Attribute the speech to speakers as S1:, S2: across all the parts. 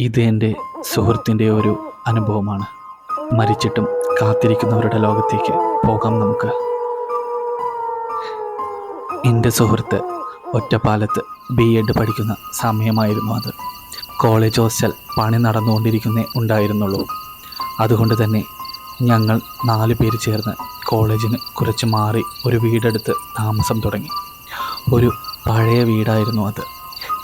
S1: ഇത് എന്റെ സുഹൃത്തിന്റെ ഒരു അനുഭവമാണ്. മരിച്ചിട്ടും കാത്തിരിക്കുന്നവരുടെ ലോകത്തേക്ക് പോകാം നമുക്ക്. എന്റെ സുഹൃത്ത് ഒറ്റപ്പാലത്ത് ബി എഡ് പഠിക്കുന്ന സമയമായിരുന്നു അത്. കോളേജ് ഹോസ്റ്റൽ പണി നടന്നുകൊണ്ടിരിക്കുന്നേ ഉണ്ടായിരുന്നുള്ളൂ. അതുകൊണ്ട് തന്നെ ഞങ്ങൾ നാല് പേര് ചേർന്ന് കോളേജിന് കുറച്ച് മാറി ഒരു വീടെടുത്ത് താമസം തുടങ്ങി. ഒരു പഴയ വീടായിരുന്നു അത്.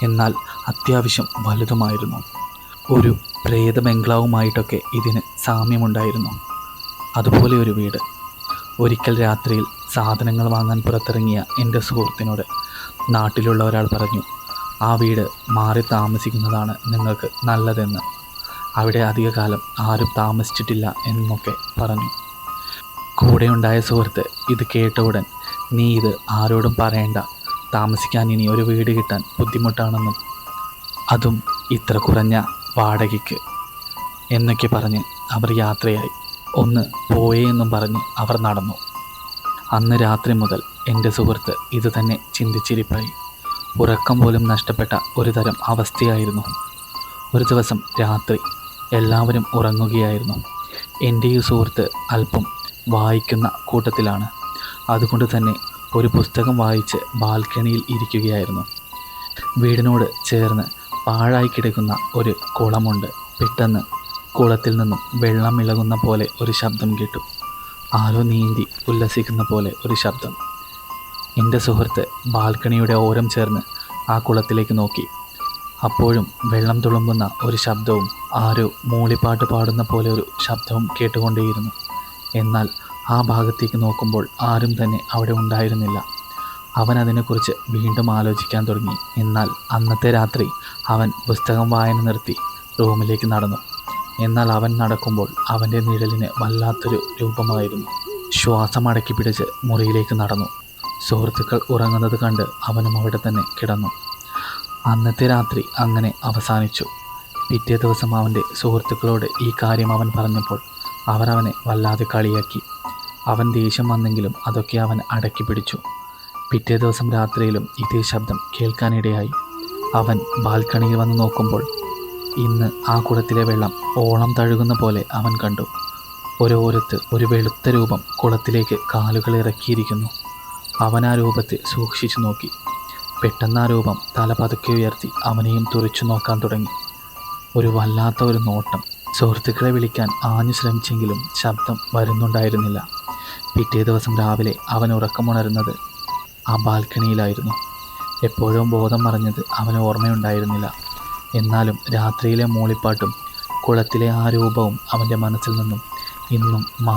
S1: എന്നാൽ അത്യാവശ്യം വലുതുമായിരുന്നു. ഒരു പ്രേത ബംഗ്ലാവുമായിട്ടൊക്കെ ഇതിന് സാമ്യമുണ്ടായിരുന്നു. അതുപോലെ ഒരു വീട്. ഒരിക്കൽ രാത്രിയിൽ സാധനങ്ങൾ വാങ്ങാൻ പുറത്തിറങ്ങിയ എന്റെ സുഹൃത്തിനോട് നാട്ടിലുള്ള ഒരാൾ പറഞ്ഞു ആ വീട് മാറി താമസിക്കുന്നതാണ് നിങ്ങൾക്ക് നല്ലതെന്ന്. അവിടെ അധികകാലം ആരും താമസിച്ചിട്ടില്ല എന്നൊക്കെ പറഞ്ഞു. കൂടെയുണ്ടായ സുഹൃത്ത് ഇത് കേട്ട ഉടൻ നീ ഇത് ആരോടും പറയണ്ട. താമസിക്കാൻ ഇനി ഒരു വീട് കിട്ടാൻ ബുദ്ധിമുട്ടാണെന്നും അതും ഇത്ര കുറഞ്ഞ വാടകയ്ക്ക് എന്നൊക്കെ പറഞ്ഞ് അവർ യാത്രയായി. ഒന്ന് പോയേ എന്നും പറഞ്ഞ് അവർ നടന്നു. അന്ന് രാത്രി മുതൽ എന്റെ സുഹൃത്ത് ഇത് തന്നെ ചിന്തിച്ചിരിപ്പായി. ഉറക്കം പോലും നഷ്ടപ്പെട്ട ഒരു തരം അവസ്ഥയായിരുന്നു. ഒരു ദിവസം രാത്രി എല്ലാവരും ഉറങ്ങുകയായിരുന്നു. എന്റെ ഈ സുഹൃത്ത് അല്പം വായിക്കുന്ന കൂട്ടത്തിലാണ്. അതുകൊണ്ട് തന്നെ ഒരു പുസ്തകം വായിച്ച് ബാൽക്കണിയിൽ ഇരിക്കുകയായിരുന്നു. വീടിനോട് ചേർന്ന് പാഴായി കിടക്കുന്ന ഒരു കുളമുണ്ട്. പെട്ടെന്ന് കുളത്തിൽ നിന്നും വെള്ളം ഇളകുന്ന പോലെ ഒരു ശബ്ദം കേട്ടു. ആരോ നീന്തി ഉല്ലസിക്കുന്ന പോലെ ഒരു ശബ്ദം. എന്റെ സുഹൃത്ത് ബാൽക്കണിയുടെ ഓരം ചേർന്ന് ആ കുളത്തിലേക്ക് നോക്കി. അപ്പോഴും വെള്ളം തുളുമ്പുന്ന ഒരു ശബ്ദവും ആരോ മൂളിപ്പാട്ട് പാടുന്ന പോലെ ഒരു ശബ്ദവും കേട്ടുകൊണ്ടേയിരുന്നു. എന്നാൽ ആ ഭാഗത്തേക്ക് നോക്കുമ്പോൾ ആരും തന്നെ അവിടെ ഉണ്ടായിരുന്നില്ല. അവൻ അതിനെക്കുറിച്ച് വീണ്ടും ആലോചിക്കാൻ തുടങ്ങി. എന്നാൽ അന്നത്തെ രാത്രി അവൻ പുസ്തകം വായന നിർത്തി റൂമിലേക്ക് നടന്നു. എന്നാൽ അവൻ നടക്കുമ്പോൾ അവന്റെ നിഴലിന് വല്ലാത്തൊരു രൂപമായിരുന്നു. ശ്വാസം അടക്കി പിടിച്ച് മുറിയിലേക്ക് നടന്നു. സുഹൃത്തുക്കൾ ഉറങ്ങുന്നത് കണ്ട് അവനും അവിടെ തന്നെ കിടന്നു. അന്നത്തെ രാത്രി അങ്ങനെ അവസാനിച്ചു. പിറ്റേ ദിവസം അവന്റെ സുഹൃത്തുക്കളോട് ഈ കാര്യം അവൻ പറഞ്ഞപ്പോൾ അവർ അവനെ വല്ലാതെ കളിയാക്കി. അവൻ ദേഷ്യം വന്നെങ്കിലും അതൊക്കെ അവൻ അടക്കി പിടിച്ചു. പിറ്റേ ദിവസം രാത്രിയിലും ഇതേ ശബ്ദം കേൾക്കാനിടയായി. അവൻ ബാൽക്കണിയിൽ വന്ന് നോക്കുമ്പോൾ ഇന്ന് ആ കുളത്തിലെ വെള്ളം ഓളം തഴുകുന്ന പോലെ അവൻ കണ്ടു. ഓരോരുത്ത് ഒരു വെളുത്ത രൂപം കുളത്തിലേക്ക് കാലുകൾ ഇറക്കിയിരിക്കുന്നു. അവൻ ആ രൂപത്തെ സൂക്ഷിച്ചു നോക്കി. പെട്ടെന്ന് ആ രൂപം തല പതുക്കെ ഉയർത്തി അവനെയും തുറച്ചു നോക്കാൻ തുടങ്ങി. ഒരു വല്ലാത്ത ഒരു നോട്ടം. സുഹൃത്തുക്കളെ വിളിക്കാൻ ആഞ്ഞു ശ്രമിച്ചെങ്കിലും ശബ്ദം വരുന്നുണ്ടായിരുന്നില്ല. പിറ്റേ ദിവസം രാവിലെ അവൻ ഉറക്കമുണരുന്നത് ആ ബാൽക്കണിയിലായിരുന്നു. എപ്പോഴും ബോധം മറിഞ്ഞത് അവന് ഓർമ്മയുണ്ടായിരുന്നില്ല. എന്നാലും രാത്രിയിലെ മൂളിപ്പാട്ടും കുളത്തിലെ ആ രൂപവും അവന്റെ മനസ്സിൽ നിന്നും ഇന്നും മാ